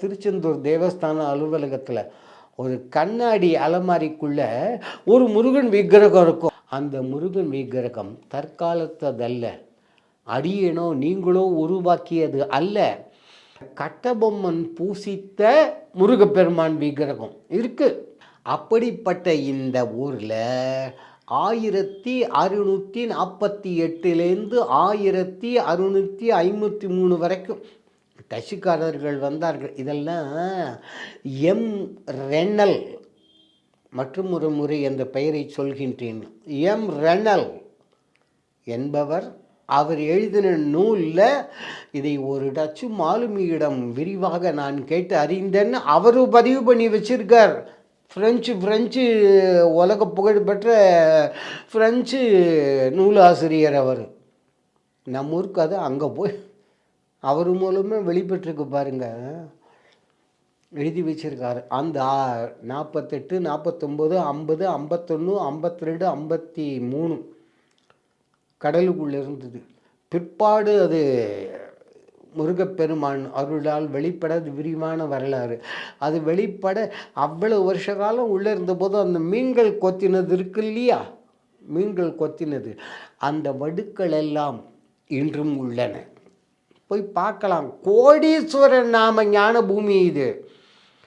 திருச்செந்தூர் தேவஸ்தான அலுவலகத்தில் ஒரு கண்ணாடி அலமாரிக்குள்ள ஒரு முருகன் விக்கிரகம் இருக்கும். அந்த முருகன் விக்கிரகம் தற்காலத்ததல்ல. அடியனோ நீங்களோ உருவாக்கியது அல்ல. கட்டபொம்மன் பூசித்த முருகப்பெருமான் விக்கிரகம் இருக்கு. அப்படிப்பட்ட இந்த ஊரில் ஆயிரத்தி அறுநூற்றி நாற்பத்தி எட்டுலேருந்து ஆயிரத்தி அறுநூற்றி ஐம்பத்தி மூணு வரைக்கும் டச்சுக்காரர்கள் வந்தார்கள். இதெல்லாம் எம் ரெனல் மற்றும் ஒரு முறை என்ற பெயரை சொல்கின்றேன். எம் ரெனல் என்பவர் அவர் எழுதின நூலில் இதை ஒரு டச்சு மாலுமியிடம் விரிவாக நான் கேட்டு அறிந்தேன்னு அவரும் பதிவு பண்ணி வச்சிருக்கார். ஃப்ரெஞ்சு ஃப்ரெஞ்சு உலக புகழ்பெற்ற ஃப்ரெஞ்சு நூலாசிரியர் அவர். நம்ம ஊருக்கு அது அங்கே போய் அவர் மூலமே வெளிப்பட்டிருக்கு பாருங்க. எழுதி வச்சிருக்காரு. அந்த நாற்பத்தெட்டு நாற்பத்தொம்போது ஐம்பது ஐம்பத்தொன்று ஐம்பத்தி ரெண்டு ஐம்பத்தி மூணு கடலுக்குள்ளே இருந்தது. பிற்பாடு அது முருகப்பெருமான் அருளால் வெளிப்பட விரிவான வரலாறு. அது வெளிப்பட அவ்வளவு வருஷ காலம் உள்ளே இருந்தபோது அந்த மீன்கள் கொத்தினது இருக்கு இல்லையா? மீன்கள் கொத்தினது. அந்த வடுக்கள் எல்லாம் இன்றும் உள்ளன. போய் பார்க்கலாம். கோடீஸ்வரன் நாம ஞான பூமி இது.